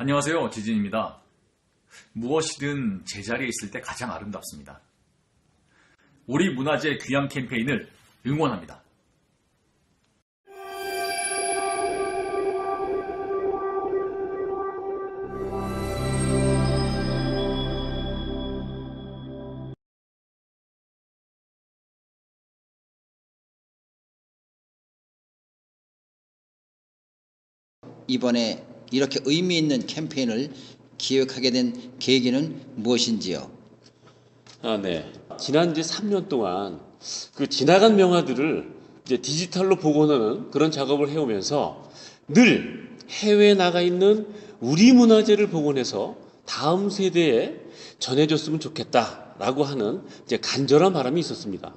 안녕하세요. 지진입니다. 무엇이든 제자리에 있을 때 가장 아름답습니다. 우리 문화재 귀향 캠페인을 응원합니다. 이번에 이렇게 의미 있는 캠페인을 기획하게 된 계기는 무엇인지요? 아, 네. 지난 이제 3년 동안 그 지나간 명화들을 이제 디지털로 복원하는 그런 작업을 해오면서 늘 해외에 나가 있는 우리 문화재를 복원해서 다음 세대에 전해줬으면 좋겠다라고 하는 이제 간절한 바람이 있었습니다.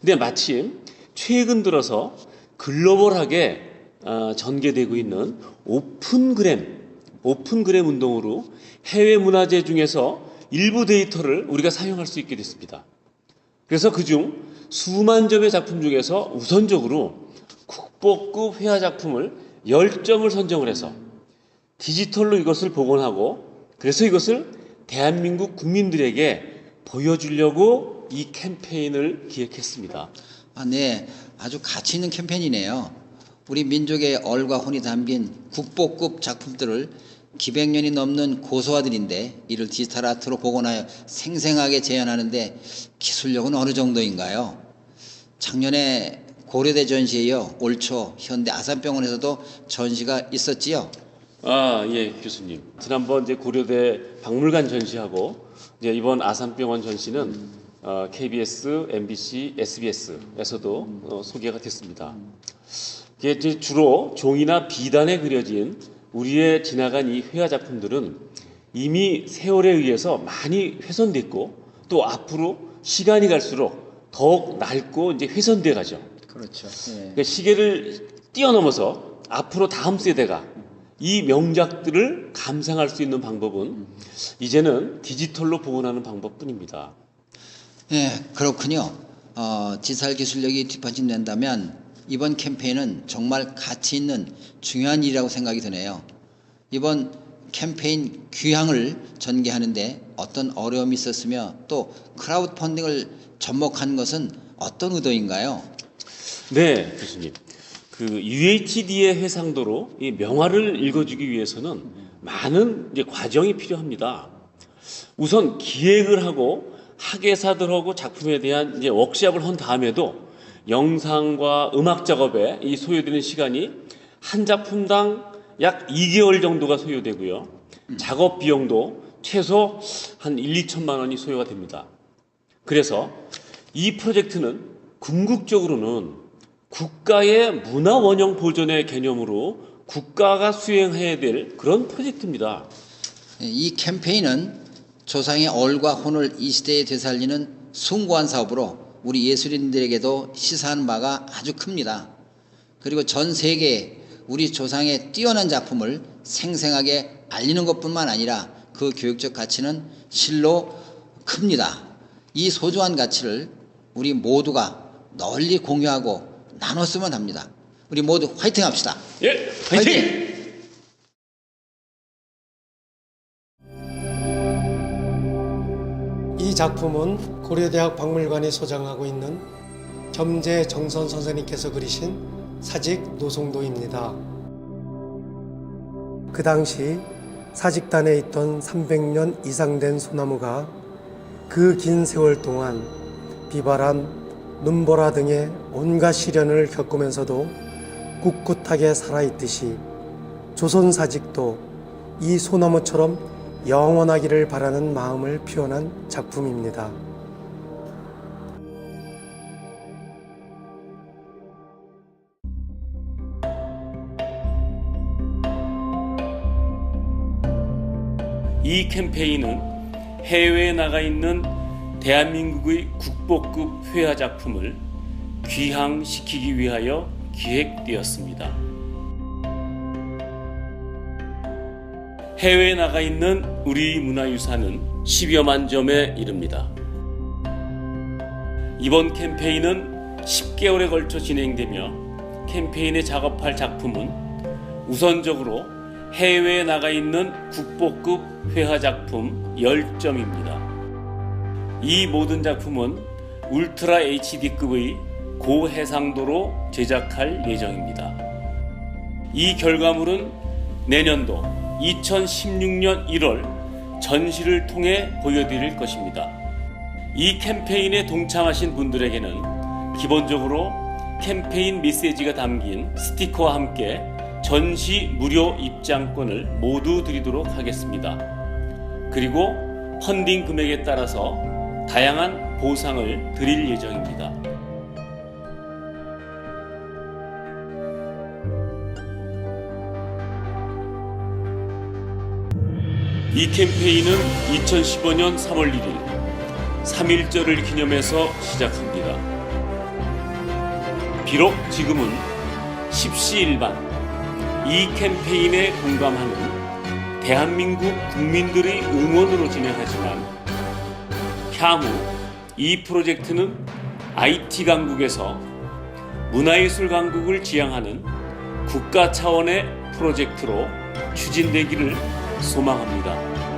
근데 마침 최근 들어서 글로벌하게 아, 전개되고 있는 오픈그램, 오픈그램 운동으로 해외 문화재 중에서 일부 데이터를 우리가 사용할 수 있게 됐습니다. 그래서 그중 수만 점의 작품 중에서 우선적으로 국보급 회화 작품을 10점을 선정을 해서 디지털로 이것을 복원하고 그래서 이것을 대한민국 국민들에게 보여주려고 이 캠페인을 기획했습니다. 아, 네. 아주 가치 있는 캠페인이네요. 우리 민족의 얼과 혼이 담긴 국보급 작품들을 기백년이 넘는 고소화들인데 이를 디지털 아트로 복원하여 생생하게 재현하는데 기술력은 어느 정도인가요? 작년에 고려대 전시에 이어 올 초 현대 아산병원에서도 전시가 있었지요. 아, 예, 교수님. 지난번 이제 고려대 박물관 전시하고 이제 이번 아산병원 전시는 어, KBS, MBC, SBS에서도 어, 소개가 됐습니다. 이게 주로 종이나 비단에 그려진 우리의 지나간 이 회화 작품들은 이미 세월에 의해서 많이 훼손됐고 또 앞으로 시간이 갈수록 더욱 낡고 이제 훼손돼 가죠. 그렇죠. 예. 그러니까 시계를 뛰어넘어서 앞으로 다음 세대가 이 명작들을 감상할 수 있는 방법은 이제는 디지털로 복원하는 방법뿐입니다. 예, 그렇군요. 어, 디지털 기술력이 뒷받침된다면 이번 캠페인은 정말 가치 있는 중요한 일이라고 생각이 드네요. 이번 캠페인 귀향을 전개하는데 어떤 어려움이 있었으며 또 크라우드 펀딩을 접목한 것은 어떤 의도인가요? 네, 교수님. 그 UHD의 해상도로 이 명화를 읽어주기 위해서는 많은 이제 과정이 필요합니다. 우선 기획을 하고 학예사들하고 작품에 대한 이제 워크샵을 한 다음에도 영상과 음악 작업에 이 소요되는 시간이 한 작품당 약 2개월 정도가 소요되고요. 작업 비용도 최소 한 1, 2천만 원이 소요가 됩니다. 그래서 이 프로젝트는 궁극적으로는 국가의 문화 원형 보존의 개념으로 국가가 수행해야 될 그런 프로젝트입니다. 예, 이 캠페인은 조상의 얼과 혼을 이 시대에 되살리는 숭고한 사업으로 우리 예술인들에게도 시사하는 바가 아주 큽니다. 그리고 전 세계에 우리 조상의 뛰어난 작품을 생생하게 알리는 것뿐만 아니라 그 교육적 가치는 실로 큽니다. 이 소중한 가치를 우리 모두가 널리 공유하고 나눴으면 합니다. 우리 모두 화이팅 합시다. 예, 화이팅! 이 작품은 고려대학 박물관이 소장하고 있는 겸재 정선 선생님께서 그리신 사직 노송도입니다. 그 당시 사직단에 있던 300년 이상 된 소나무가 그 긴 세월 동안 비바람, 눈보라 등의 온갖 시련을 겪으면서도 꿋꿋하게 살아있듯이 조선 사직도 이 소나무처럼 영원하기를 바라는 마음을 표현한 작품입니다. 이 캠페인은 해외에 나가 있는 대한민국의 국보급 회화 작품을 귀향시키기 위하여 기획되었습니다. 해외에 나가 있는 우리 문화유산은 10여만 점에 이릅니다. 이번 캠페인은 10개월에 걸쳐 진행되며 캠페인에 작업할 작품은 우선적으로 해외에 나가 있는 국보급 회화 작품 10점입니다. 이 모든 작품은 울트라 HD급의 고해상도로 제작할 예정입니다. 이 결과물은 내년도 2016년 1월 전시를 통해 보여드릴 것입니다. 이 캠페인에 동참하신 분들에게는 기본적으로 캠페인 메시지가 담긴 스티커와 함께 전시 무료 입장권을 모두 드리도록 하겠습니다. 그리고 펀딩 금액에 따라서 다양한 보상을 드릴 예정입니다. 이 캠페인은 2015년 3월 1일 3.1절을 기념해서 시작합니다. 비록 지금은 십시일반 이 캠페인에 공감하는 대한민국 국민들의 응원으로 진행하지만 향후 이 프로젝트는 IT 강국에서 문화예술 강국을 지향하는 국가 차원의 프로젝트로 추진되기를 소망합니다.